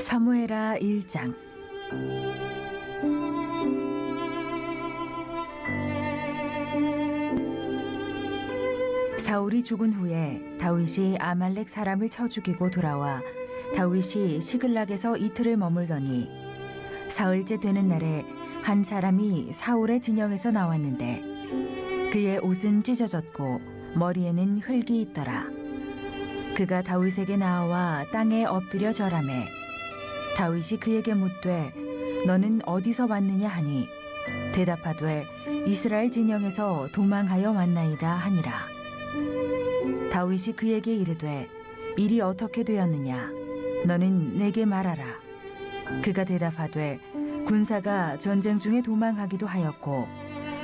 사무에라 1장. 사울이 죽은 후에 다윗이 아말렉 사람을 쳐 죽이고 돌아와 다윗이 시글락에서 이틀을 머물더니 사흘째 되는 날에 한 사람이 사울의 진영에서 나왔는데 그의 옷은 찢어졌고 머리에는 흙이 있더라. 그가 다윗에게 나와 땅에 엎드려 절하매 다윗이 그에게 묻되 너는 어디서 왔느냐? 하니 대답하되 이스라엘 진영에서 도망하여 왔나이다. 하니라. 다윗이 그에게 이르되 일이 어떻게 되었느냐? 너는 내게 말하라. 그가 대답하되 군사가 전쟁 중에 도망하기도 하였고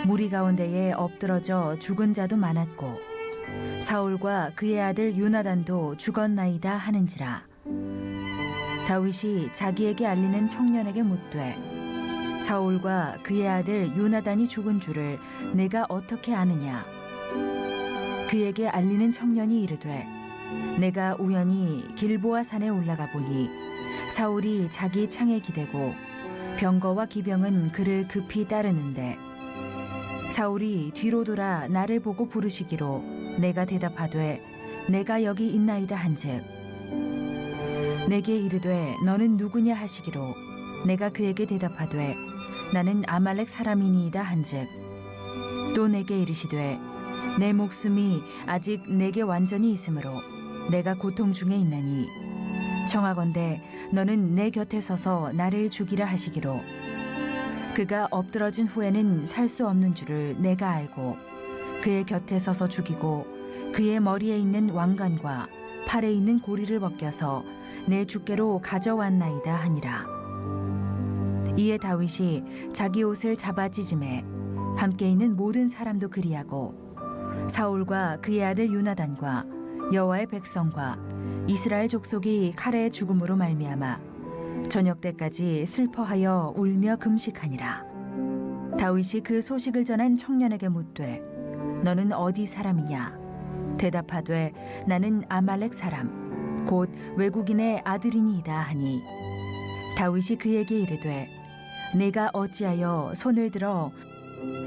무리 가운데에 엎드러져 죽은 자도 많았고 사울과 그의 아들 요나단도 죽었나이다 하는지라 다윗이 자기에게 알리는 청년에게 묻되 사울과 그의 아들 요나단이 죽은 줄을 내가 어떻게 아느냐? 그에게 알리는 청년이 이르되 내가 우연히 길보아 산에 올라가 보니 사울이 자기 창에 기대고 병거와 기병은 그를 급히 따르는데 사울이 뒤로 돌아 나를 보고 부르시기로 내가 대답하되 내가 여기 있나이다 한즉 내게 이르되 너는 누구냐 하시기로 내가 그에게 대답하되 나는 아말렉 사람이니이다 한즉. 또 내게 이르시되 내 목숨이 아직 내게 완전히 있으므로 내가 고통 중에 있나니 청하건대 너는 내 곁에 서서 나를 죽이라 하시기로. 그가 엎드러진 후에는 살 수 없는 줄을 내가 알고 그의 곁에 서서 죽이고 그의 머리에 있는 왕관과 팔에 있는 고리를 벗겨서 내 주께로 가져왔나이다 하니라. 이에 다윗이 자기 옷을 잡아 찢음에 함께 있는 모든 사람도 그리하고 사울과 그의 아들 요나단과 여호와의 백성과 이스라엘 족속이 칼의 죽음으로 말미암아 저녁 때까지 슬퍼하여 울며 금식하니라. 다윗이 그 소식을 전한 청년에게 묻되 너는 어디 사람이냐? 대답하되 나는 아말렉 사람 곧 외국인의 아들이니이다 하니 다윗이 그에게 이르되 내가 어찌하여 손을 들어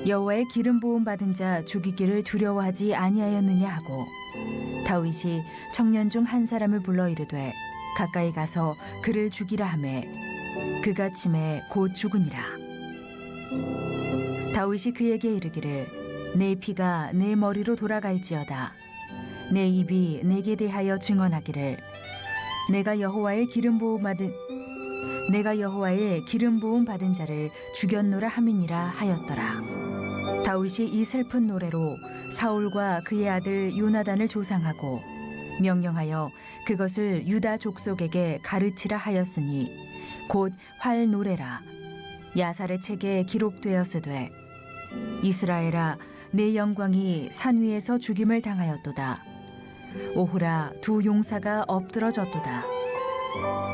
여호와의 기름 부음 받은 자 죽이기를 두려워하지 아니하였느냐 하고 다윗이 청년 중 한 사람을 불러 이르되 가까이 가서 그를 죽이라 하매 그가 침에 곧 죽으니라. 다윗이 그에게 이르기를 내 피가 내 머리로 돌아갈지어다 내 입이 내게 대하여 증언하기를. 내가 여호와의 기름 부음 받은 내가 여호와의 기름 부음 받은 자를 죽였노라 함이니라 하였더라. 다윗이 이 슬픈 노래로 사울과 그의 아들 요나단을 조상하고 명령하여 그것을 유다 족속에게 가르치라 하였으니 곧 활 노래라. 야살의 책에 기록되었으되 이스라엘아 내 영광이 산 위에서 죽임을 당하였도다 오후라 두 용사가 엎드러졌도다.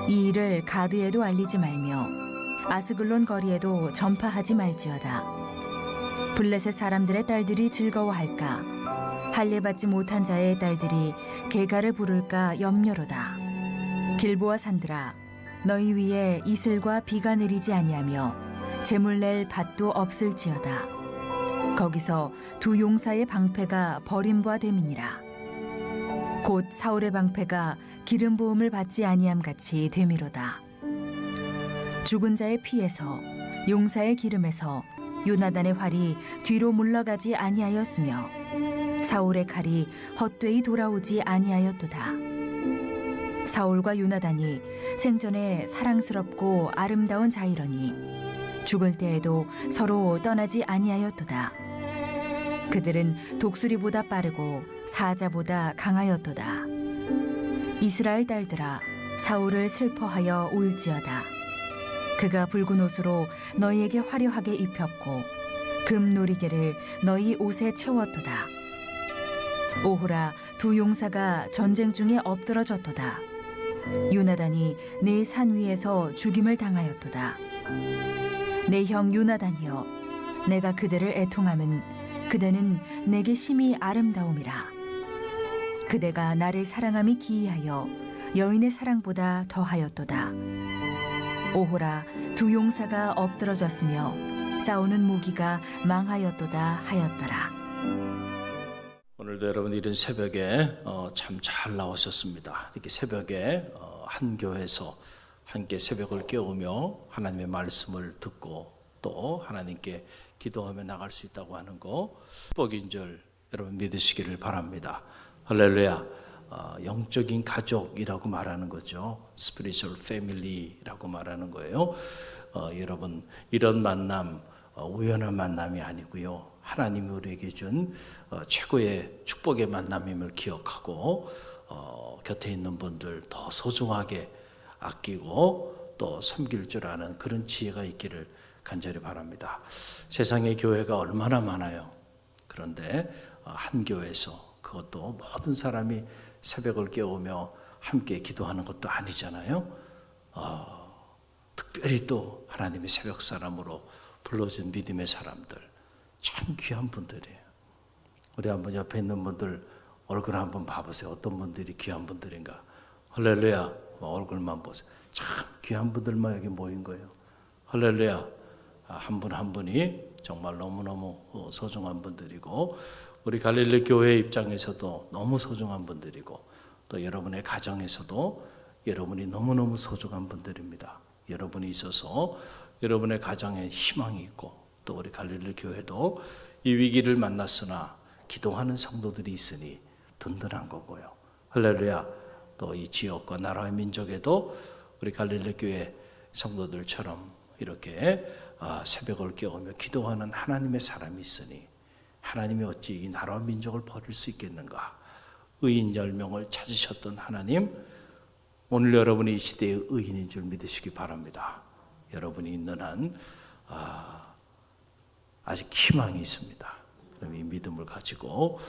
이 일을 가드에도 알리지 말며 아스글론 거리에도 전파하지 말지어다. 블레셋 사람들의 딸들이 즐거워할까? 할례받지 못한 자의 딸들이 개가를 부를까 염려로다. 길보아 산들아 너희 위에 이슬과 비가 내리지 아니하며 재물 낼 밭도 없을지어다. 거기서 두 용사의 방패가 버림과 됨이니라 곧 사울의 방패가 기름 부음을 받지 아니함 같이 되미로다 죽은 자의 피에서 용사의 기름에서 요나단의 활이 뒤로 물러가지 아니하였으며 사울의 칼이 헛되이 돌아오지 아니하였도다. 사울과 요나단이 생전에 사랑스럽고 아름다운 자이러니 죽을 때에도 서로 떠나지 아니하였도다. 그들은 독수리보다 빠르고 사자보다 강하였도다. 이스라엘 딸들아 사울을 슬퍼하여 울지어다. 그가 붉은 옷으로 너희에게 화려하게 입혔고 금 놀이개를 너희 옷에 채웠도다. 오호라 두 용사가 전쟁 중에 엎드러졌도다. 요나단이 내 산 위에서 죽임을 당하였도다. 내형 요나단이여, 내가 그대를 애통함은 그대는 내게 심히 아름다움이라. 그대가 나를 사랑함이 기이하여 여인의 사랑보다 더하였도다. 오호라 두 용사가 엎드러졌으며 싸우는 무기가 망하였도다 하였더라. 오늘도 여러분 이른 새벽에 어, 참잘 나오셨습니다. 이렇게 새벽에 어, 한 교회에서 함께 새벽을 깨우며 하나님의 말씀을 듣고 또 하나님께 기도하며 나갈 수 있다고 하는 거 축복인 줄 여러분 믿으시기를 바랍니다. 할렐루야. 어, 영적인 가족이라고 말하는 거죠. spiritual family라고 말하는 거예요. 어, 여러분 이런 만남 어, 우연한 만남이 아니고요. 하나님이 우리에게 준 어, 최고의 축복의 만남임을 기억하고 어, 곁에 있는 분들 더 소중하게 아끼고 또 섬길 줄 아는 그런 지혜가 있기를 간절히 바랍니다. 세상의 교회가 얼마나 많아요. 그런데 어, 한 교회에서 그것도 모든 사람이 새벽을 깨우며 함께 기도하는 것도 아니잖아요. 어, 특별히 또 하나님의 새벽 사람으로 불러준 믿음의 사람들 참 귀한 분들이에요. 우리 한번 옆에 있는 분들 얼굴 한번 봐보세요. 어떤 분들이 귀한 분들인가? 할렐루야. 뭐 얼굴만 보세요. 참 귀한 분들만 여기 모인 거예요. 할렐루야. 한분한 분이 정말 너무너무 어, 소중한 분들이고 우리 갈릴리 교회 입장에서도 너무 소중한 분들이고 또 여러분의 가정에서도 여러분이 너무너무 소중한 분들입니다. 여러분이 있어서 여러분의 가정에 희망이 있고 또 우리 갈릴리 교회도 이 위기를 만났으나 기도하는 성도들이 있으니 든든한 거고요. 할렐루야. 또 이 지역과 나라의 민족에도 우리 갈릴리 교회 성도들처럼 이렇게 아, 새벽을 깨우며 기도하는 하나님의 사람이 있으니 하나님이 어찌 이 나라와 민족을 버릴 수 있겠는가? 의인 열 명을 찾으셨던 하나님, 오늘 여러분이 이 시대의 의인인 줄 믿으시기 바랍니다. 여러분이 있는 한 아, 아직 희망이 있습니다. 그럼 이 믿음을 가지고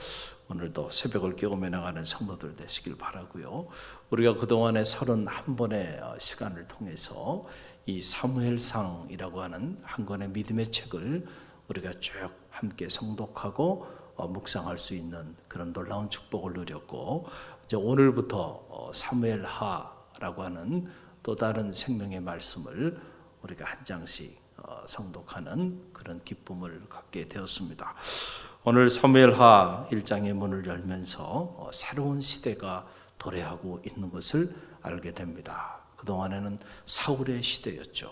오늘도 새벽을 깨우며 나가는 성도들 되시길 바라고요. 우리가 그동안에 31번의 어, 시간을 통해서 이 사무엘상이라고 하는 한 권의 믿음의 책을 우리가 쭉 함께 성독하고 어, 묵상할 수 있는 그런 놀라운 축복을 누렸고 이제 오늘부터 어, 사무엘하라고 하는 또 다른 생명의 말씀을 우리가 한 장씩 어, 성독하는 그런 기쁨을 갖게 되었습니다. 오늘 사무엘하 1장의 문을 열면서 어, 새로운 시대가 도래하고 있는 것을 알게 됩니다. 그동안에는 사울의 시대였죠.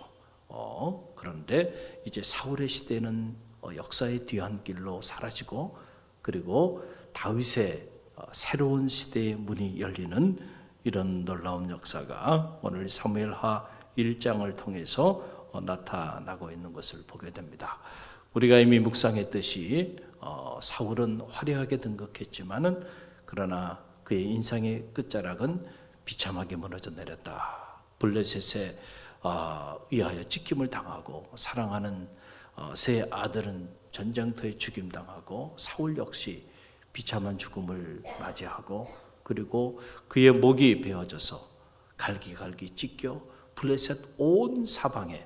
어, 그런데 이제 사울의 시대는 어, 역사의 뒤안길로 사라지고 그리고 다윗의 어, 새로운 시대의 문이 열리는 이런 놀라운 역사가 오늘 사무엘하 1장을 통해서 어, 나타나고 있는 것을 보게 됩니다. 우리가 이미 묵상했듯이 어, 사울은 화려하게 등극했지만은 그러나 그의 인상의 끝자락은 비참하게 무너져 내렸다. 블레셋에 어, 의하여 찍힘을 당하고 사랑하는 어, 세 아들은 전쟁터에 죽임 당하고 사울 역시 비참한 죽음을 맞이하고 그리고 그의 목이 베어져서 갈기갈기 찢겨 블레셋 온 사방에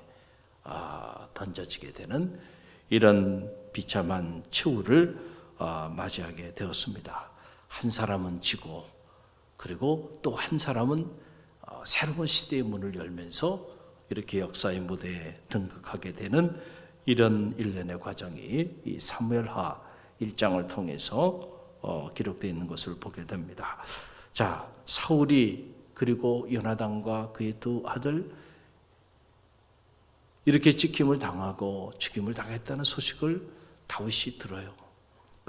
아, 던져지게 되는 이런 비참한 최후를 아, 맞이하게 되었습니다. 한 사람은 지고 그리고 또 한 사람은 어, 새로운 시대의 문을 열면서 이렇게 역사의 무대에 등극하게 되는 이런 일련의 과정이 이 사무엘하 1장을 통해서 어, 기록되어 있는 것을 보게 됩니다. 자, 사울이 그리고 요나단과 그의 두 아들 이렇게 찍힘을 당하고 죽임을 당했다는 소식을 다윗이 들어요.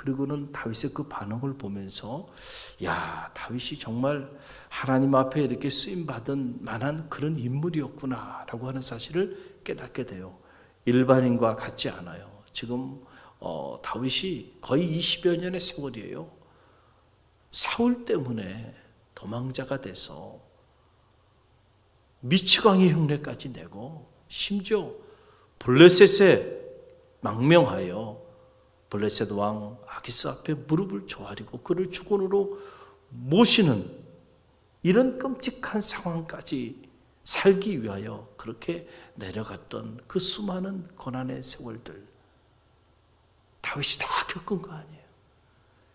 그리고는 다윗의 그 반응을 보면서 야 다윗이 정말 하나님 앞에 이렇게 쓰임 받은 만한 그런 인물이었구나라고 하는 사실을 깨닫게 돼요. 일반인과 같지 않아요. 지금 어, 다윗이 거의 20여 년의 세월이에요. 사울 때문에 도망자가 돼서 미치광이 흉내까지 내고 심지어 블레셋에 망명하여 블레셋 왕 아기스 앞에 무릎을 조아리고 그를 주권으로 모시는 이런 끔찍한 상황까지 살기 위하여 그렇게 내려갔던 그 수많은 고난의 세월들 다윗이 다 겪은 거 아니에요.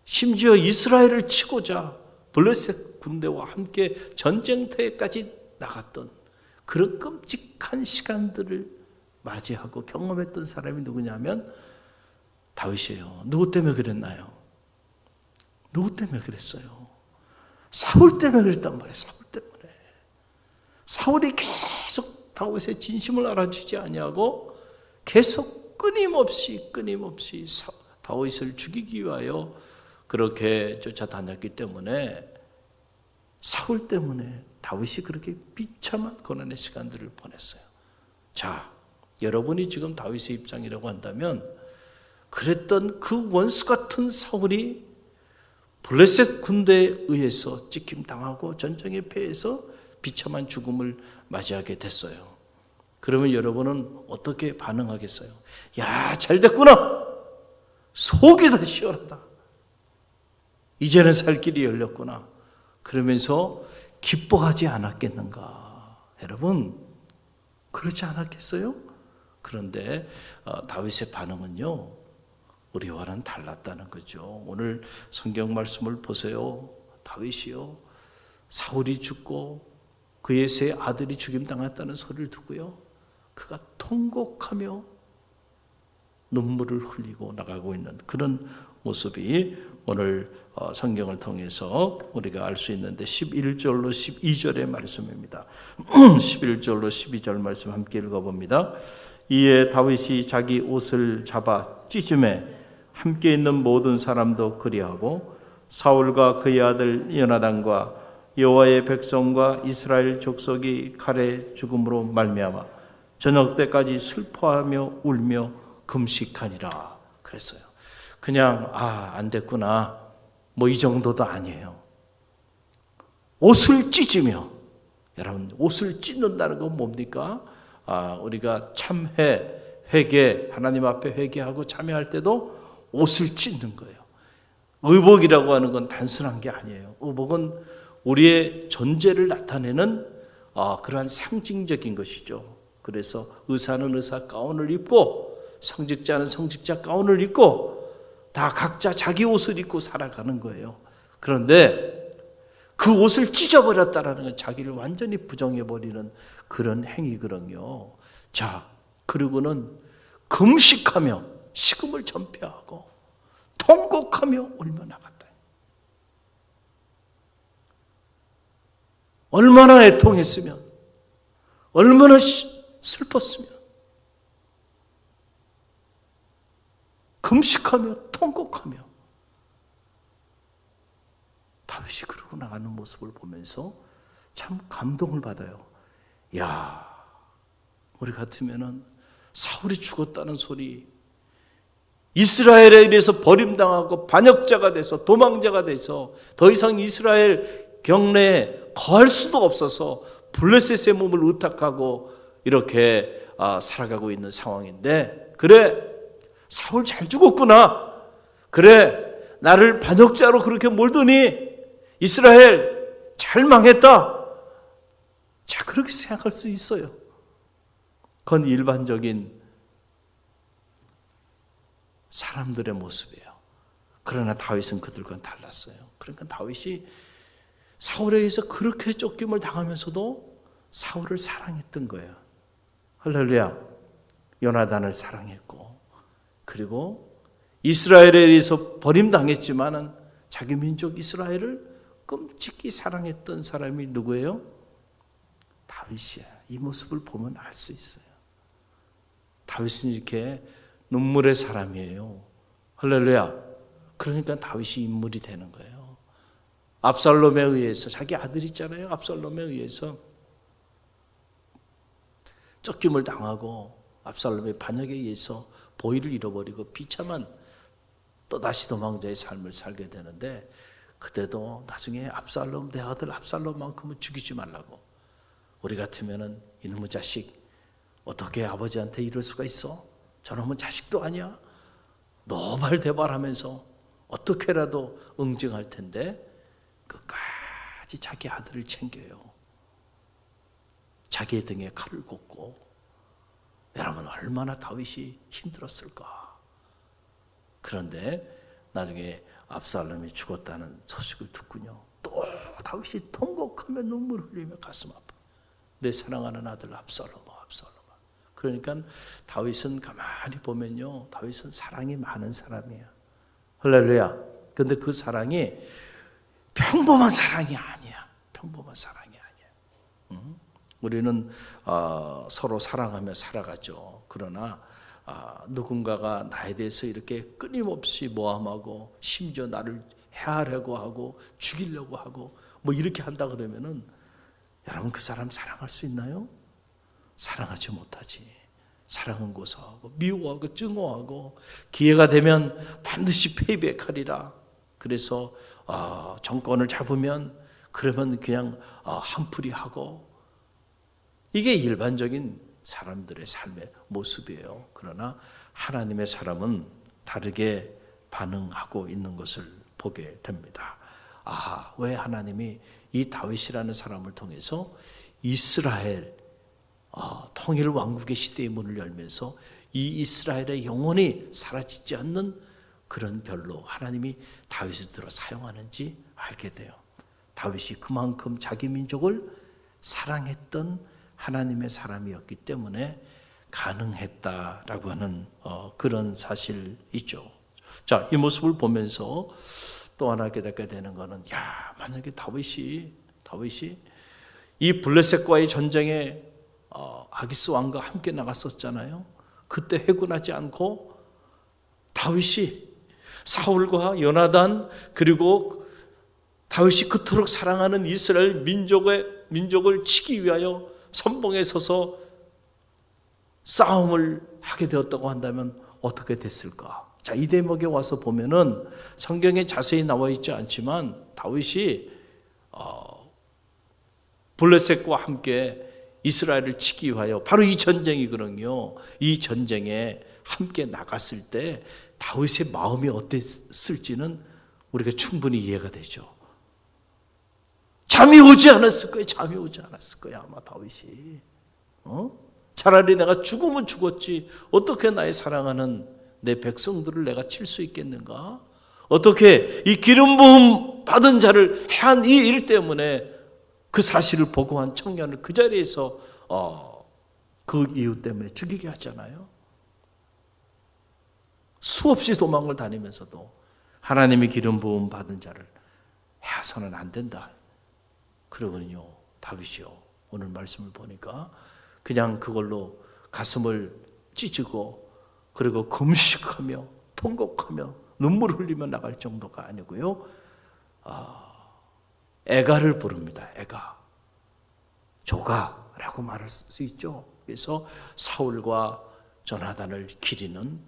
심지어 이스라엘을 치고자 블레셋 군대와 함께 전쟁터에까지 나갔던 그런 끔찍한 시간들을 맞이하고 경험했던 사람이 누구냐면 다윗이에요. 누구 때문에 그랬나요? 누구 때문에 그랬어요? 사울 때문에 그랬단 말이에요. 사울 때문에. 사울이 계속 다윗의 진심을 알아주지 아니하고 계속 끊임없이 끊임없이 사- 다윗을 죽이기 위하여 그렇게 쫓아다녔기 때문에 사울 때문에 다윗이 그렇게 비참한 고난의 시간들을 보냈어요. 자, 여러분이 지금 다윗의 입장이라고 한다면 그랬던 그 원수 같은 사울이 블레셋 군대에 의해서 찍힘 당하고 전쟁에 패해서 비참한 죽음을 맞이하게 됐어요. 그러면 여러분은 어떻게 반응하겠어요? 야, 잘 됐구나. 속이 다 시원하다. 이제는 살 길이 열렸구나. 그러면서 기뻐하지 않았겠는가? 여러분, 그렇지 않았겠어요? 그런데 어, 다윗의 반응은요, 우리와는 달랐다는 거죠. 오늘 성경 말씀을 보세요. 다윗이요, 사울이 죽고 그의 세 아들이 죽임당했다는 소리를 듣고요, 그가 통곡하며 눈물을 흘리고 나가고 있는 그런 모습이 오늘 어, 성경을 통해서 우리가 알 수 있는데 11절로 12절의 말씀입니다. 11절로 12절 말씀 함께 읽어봅니다. 이에 다윗이 자기 옷을 잡아 찢음에 함께 있는 모든 사람도 그리하고 사울과 그의 아들 요나단과 여호와의 백성과 이스라엘 족속이 칼에 죽음으로 말미암아 저녁 때까지 슬퍼하며 울며 금식하니라 그랬어요. 그냥 아 안 됐구나 뭐 이 정도도 아니에요. 옷을 찢으며 여러분 옷을 찢는다는 건 뭡니까? 아 우리가 참회 회개 하나님 앞에 회개하고 참회할 때도 옷을 찢는 거예요. 의복이라고 하는 건 단순한 게 아니에요. 의복은 우리의 존재를 나타내는 아, 그러한 상징적인 것이죠. 그래서 의사는 의사 가운을 입고 성직자는 성직자 가운을 입고 다 각자 자기 옷을 입고 살아가는 거예요. 그런데 그 옷을 찢어버렸다라는 건 자기를 완전히 부정해버리는 그런 행위거든요. 자, 그리고는 금식하며 식음을 전폐하고 통곡하며 울며 나갔다. 얼마나 애통했으면, 얼마나 시- 슬펐으면, 금식하며 통곡하며 다윗이 그러고 나가는 모습을 보면서 참 감동을 받아요. 야, 우리 같으면은 사울이 죽었다는 소리, 이스라엘에 의해서 버림당하고 반역자가 돼서 도망자가 돼서 더 이상 이스라엘 경내에 거할 수도 없어서 블레셋의 몸을 의탁하고 이렇게 아, 살아가고 있는 상황인데 그래 사울 잘 죽었구나. 그래 나를 반역자로 그렇게 몰더니? 이스라엘 잘 망했다. 자 그렇게 생각할 수 있어요. 그건 일반적인 사람들의 모습이에요. 그러나 다윗은 그들과는 달랐어요. 그러니까 다윗이 사울에 의해서 그렇게 쫓김을 당하면서도 사울을 사랑했던 거예요. 할렐루야. 요나단을 사랑했고 그리고 이스라엘에 의해서 버림당했지만은 자기 민족 이스라엘을 끔찍히 사랑했던 사람이 누구예요? 다윗이야. 이 모습을 보면 알 수 있어요. 다윗은 이렇게 눈물의 사람이에요. 할렐루야. 그러니까 다윗이 인물이 되는 거예요. 압살롬에 의해서 자기 아들 있잖아요. 압살롬에 의해서 쫓김을 당하고 압살롬의 반역에 의해서 보위를 잃어버리고 비참한 또 다시 도망자의 삶을 살게 되는데 그때도 나중에 압살롬 내 아들 압살롬만큼은 죽이지 말라고 우리 같으면은 이놈의 자식 어떻게 아버지한테 이럴 수가 있어? 저놈은 자식도 아니야. 노발대발하면서 어떻게라도 응징할 텐데 끝까지 자기 아들을 챙겨요. 자기의 등에 칼을 꽂고 여러분 얼마나 다윗이 힘들었을까. 그런데 나중에 압살롬이 죽었다는 소식을 듣군요. 또 다윗이 통곡하며 눈물 흘리며 가슴 아파. 내 사랑하는 아들 압살롬아. 그러니까 다윗은 가만히 보면요. 다윗은 사랑이 많은 사람이야. 할렐루야. 근데 그 사랑이 평범한 사랑이 아니야. 평범한 사랑이 아니야. 응? 우리는 어, 서로 사랑하며 살아가죠. 그러나 아, 누군가가 나에 대해서 이렇게 끊임없이 모함하고 심지어 나를 해하려고 하고 죽이려고 하고 뭐 이렇게 한다 그러면은 여러분 그 사람 사랑할 수 있나요? 사랑하지 못하지. 사랑은 고사하고 미워하고 증오하고 기회가 되면 반드시 페이백하리라. 그래서 어, 정권을 잡으면 그러면 그냥 어, 한풀이 하고 이게 일반적인 사람들의 삶의 모습이에요. 그러나 하나님의 사람은 다르게 반응하고 있는 것을 보게 됩니다. 아, 왜 하나님이 이 다윗이라는 사람을 통해서 이스라엘 어, 통일 왕국의 시대의 문을 열면서 이 이스라엘의 영원히 사라지지 않는 그런 별로 하나님이 다윗을 들어 사용하는지 알게 돼요. 다윗이 그만큼 자기 민족을 사랑했던 하나님의 사람이었기 때문에 가능했다라고 하는 어, 그런 사실이죠. 자, 이 모습을 보면서 또 하나 깨닫게 되는 것은 야, 만약에 다윗이 다윗이 이 블레셋과의 전쟁에 어, 아기스 왕과 함께 나갔었잖아요. 그때 해군하지 않고 다윗이 사울과 요나단 그리고 다윗이 그토록 사랑하는 이스라엘 민족의 민족을 치기 위하여 선봉에 서서 싸움을 하게 되었다고 한다면 어떻게 됐을까? 자, 이 대목에 와서 보면은 성경에 자세히 나와 있지 않지만 다윗이 어, 블레셋과 함께 이스라엘을 치기 위하여 바로 이 전쟁이거든요. 이 전쟁에 함께 나갔을 때 다윗의 마음이 어땠을지는 우리가 충분히 이해가 되죠. 잠이 오지 않았을 거예요. 잠이 오지 않았을 거예요. 아마 다윗이. 어? 차라리 내가 죽으면 죽었지. 어떻게 나의 사랑하는 내 백성들을 내가 칠 수 있겠는가? 어떻게 이 기름 부음 받은 자를 해한 이 일 때문에 그 사실을 보고한 청년을 그 자리에서 어, 그 이유 때문에 죽이게 하잖아요. 수없이 도망을 다니면서도 하나님의 기름 부음 받은 자를 해서는 안 된다. 그러거든요. 다윗이요. 오늘 말씀을 보니까 그냥 그걸로 가슴을 찢고 그리고 금식하며 통곡하며 눈물 흘리며 나갈 정도가 아니고요. 아, 애가를 부릅니다. 애가. 조가라고 말할 수 있죠. 그래서 사울과 조나단을 기리는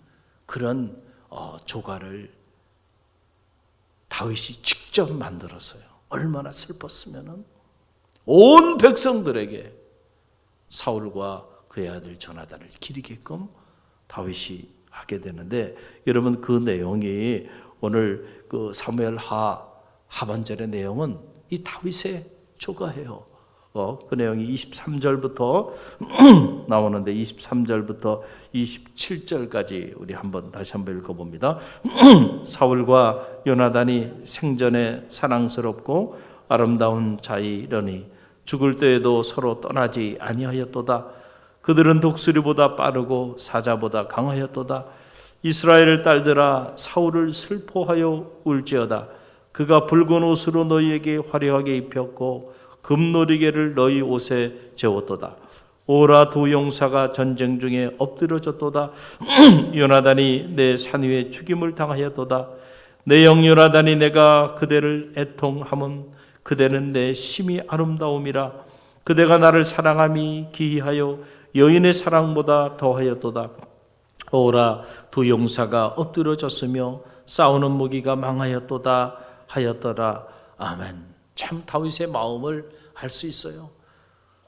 그런 어, 조가를 다윗이 직접 만들었어요. 얼마나 슬펐으면은 온 백성들에게 사울과 그의 아들 조나단을 기리게끔 다윗이 하게 되는데 여러분 그 내용이 오늘 그 사무엘 하 하반절의 내용은 이 다윗의 조가예요. 어, 그 내용이 23절부터 나오는데 23절부터 27절까지 우리 한번 다시 한번 읽어봅니다. 사울과 요나단이 생전에 사랑스럽고 아름다운 자이러니 죽을 때에도 서로 떠나지 아니하였도다. 그들은 독수리보다 빠르고 사자보다 강하였도다. 이스라엘 딸들아 사울을 슬퍼하여 울지어다. 그가 붉은 옷으로 너희에게 화려하게 입혔고 금노리개를 너희 옷에 재웠도다. 오라 두 용사가 전쟁 중에 엎드려졌도다. 요나단이 내 산 위에 죽임을 당하였도다. 내 영 요나단이 내가 그대를 애통함은 그대는 내 심히 아름다움이라. 그대가 나를 사랑함이 기이하여 여인의 사랑보다 더하였도다. 오라 두 용사가 엎드려졌으며 싸우는 무기가 망하였도다 하였더라. 아멘. 참 다윗의 마음을 알 수 있어요.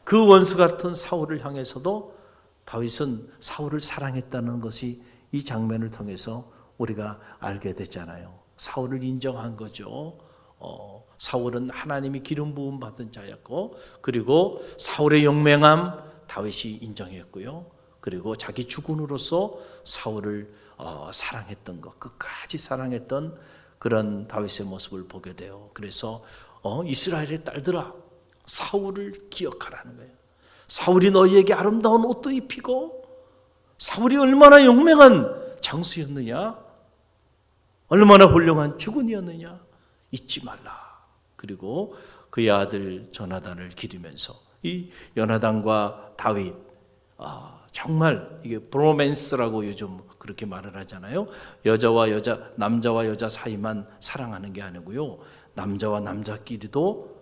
그 원수 같은 사울을 향해서도 다윗은 사울을 사랑했다는 것이 이 장면을 통해서 우리가 알게 됐잖아요. 사울을 인정한 거죠. 어, 사울은 하나님이 기름 부음 받은 자였고, 그리고 사울의 용맹함 다윗이 인정했고요. 그리고 자기 주군으로서 사울을 어, 사랑했던 것, 끝까지 사랑했던 그런 다윗의 모습을 보게 돼요. 그래서 어, 이스라엘의 딸들아 사울을 기억하라는 거예요. 사울이 너희에게 아름다운 옷도 입히고 사울이 얼마나 용맹한 장수였느냐? 얼마나 훌륭한 주군이었느냐? 잊지 말라. 그리고 그의 아들 조나단을 기르면서 이 요나단과 다윗 아, 정말 이게 브로맨스라고 요즘 그렇게 말을 하잖아요. 여자와 여자, 남자와 여자 사이만 사랑하는 게 아니고요. 남자와 남자끼리도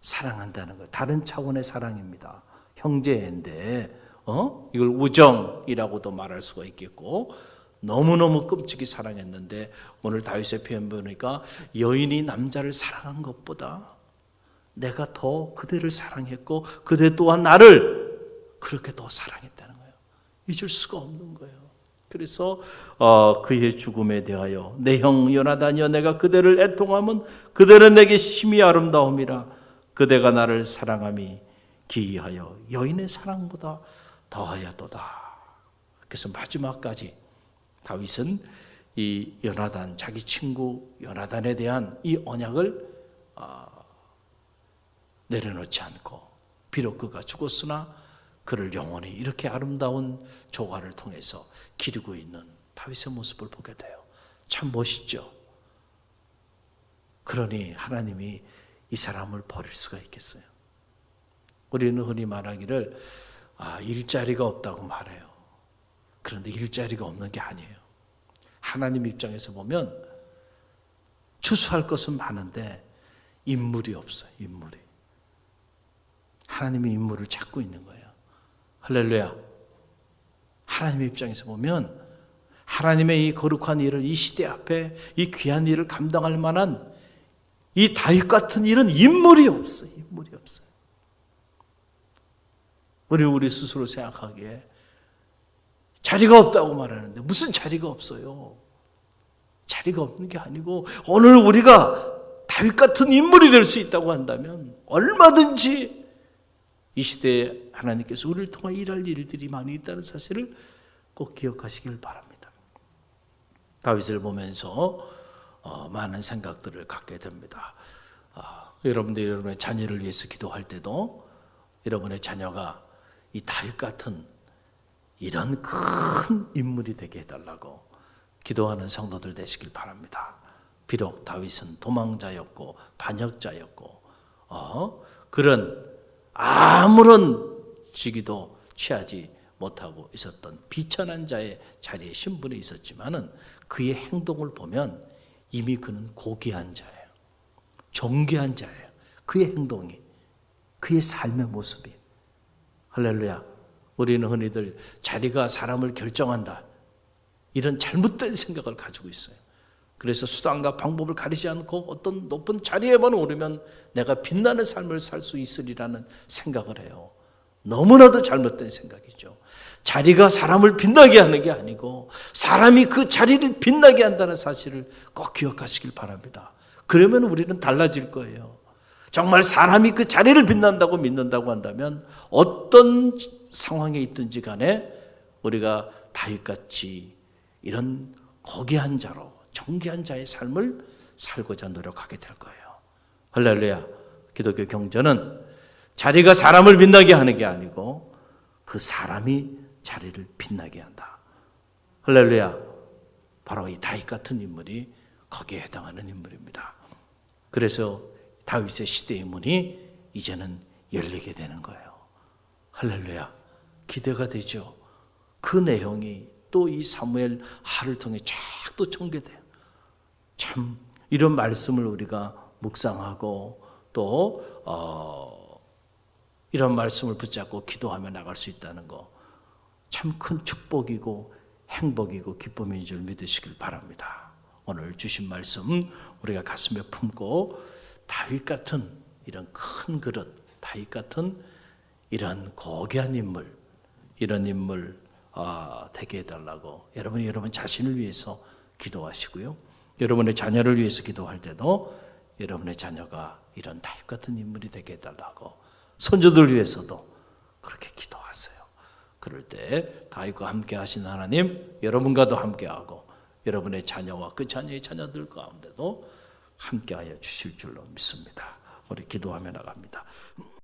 사랑한다는 거. 다른 차원의 사랑입니다. 형제인데, 어? 이걸 우정이라고도 말할 수가 있겠고, 너무너무 끔찍이 사랑했는데, 오늘 다윗의 표현 보니까 여인이 남자를 사랑한 것보다 내가 더 그대를 사랑했고, 그대 또한 나를 그렇게 더 사랑했다는 거예요. 잊을 수가 없는 거예요. 그래서 어, 그의 죽음에 대하여 내 형 요나단이여 내가 그대를 애통하면 그대는 내게 심히 아름다움이라 그대가 나를 사랑함이 기이하여 여인의 사랑보다 더하여도다. 그래서 마지막까지 다윗은 이 요나단 자기 친구 요나단에 대한 이 언약을 아, 내려놓지 않고 비록 그가 죽었으나 그를 영원히 이렇게 아름다운 조화를 통해서 기르고 있는 다윗의 모습을 보게 돼요. 참 멋있죠. 그러니 하나님이 이 사람을 버릴 수가 있겠어요. 우리는 흔히 말하기를 아, 일자리가 없다고 말해요. 그런데 일자리가 없는 게 아니에요. 하나님 입장에서 보면 추수할 것은 많은데 인물이 없어요. 인물이. 하나님이 인물을 찾고 있는 거예요. 할렐루야. 하나님의 입장에서 보면 하나님의 이 거룩한 일을 이 시대 앞에 이 귀한 일을 감당할 만한 이 다윗 같은 일은 인물이 없어요. 인물이 없어요. 우리 우리 스스로 생각하기에 자리가 없다고 말하는데 무슨 자리가 없어요? 자리가 없는 게 아니고 오늘 우리가 다윗 같은 인물이 될 수 있다고 한다면 얼마든지 이 시대에 하나님께서 우리를 통해 일할 일들이 많이 있다는 사실을 꼭 기억하시길 바랍니다. 다윗을 보면서 어, 많은 생각들을 갖게 됩니다. 아, 여러분들 여러분의 자녀를 위해서 기도할 때도 여러분의 자녀가 이 다윗 같은 이런 큰 인물이 되게 해달라고 기도하는 성도들 되시길 바랍니다. 비록 다윗은 도망자였고 반역자였고 어, 그런 아무런 직위도 취하지 못하고 있었던 비천한 자의 자리에 신분에 있었지만은 그의 행동을 보면 이미 그는 고귀한 자예요. 존귀한 자예요. 그의 행동이 그의 삶의 모습이 할렐루야. 우리는 흔히들 자리가 사람을 결정한다. 이런 잘못된 생각을 가지고 있어요. 그래서 수단과 방법을 가리지 않고 어떤 높은 자리에만 오르면 내가 빛나는 삶을 살 수 있으리라는 생각을 해요. 너무나도 잘못된 생각이죠. 자리가 사람을 빛나게 하는 게 아니고 사람이 그 자리를 빛나게 한다는 사실을 꼭 기억하시길 바랍니다. 그러면 우리는 달라질 거예요. 정말 사람이 그 자리를 빛난다고 믿는다고 한다면 어떤 상황에 있든지 간에 우리가 다윗같이 이런 거기한 자로 정기한 자의 삶을 살고자 노력하게 될 거예요. 할렐루야. 기독교 경전은 자리가 사람을 빛나게 하는 게 아니고 그 사람이 자리를 빛나게 한다. 할렐루야. 바로 이 다윗 같은 인물이 거기에 해당하는 인물입니다. 그래서 다윗의 시대의 문이 이제는 열리게 되는 거예요. 할렐루야. 기대가 되죠. 그 내용이 또 이 사무엘 하를 통해 쫙또 전개돼요. 참 이런 말씀을 우리가 묵상하고 또 어, 이런 말씀을 붙잡고 기도하며 나갈 수 있다는 거 참 큰 축복이고 행복이고 기쁨인 줄 믿으시길 바랍니다. 오늘 주신 말씀 우리가 가슴에 품고 다윗 같은 이런 큰 그릇, 다윗 같은 이런 고귀한 인물, 이런 인물 아, 되게 해달라고 여러분이 여러분 자신을 위해서 기도하시고요. 여러분의 자녀를 위해서 기도할 때도 여러분의 자녀가 이런 다윗 같은 인물이 되게 해달라고 손주들 위해서도 그렇게 기도하세요. 그럴 때 다윗과 함께 하신 하나님 여러분과도 함께하고 여러분의 자녀와 그 자녀의 자녀들 가운데도 함께하여 주실 줄로 믿습니다. 우리 기도하며 나갑니다.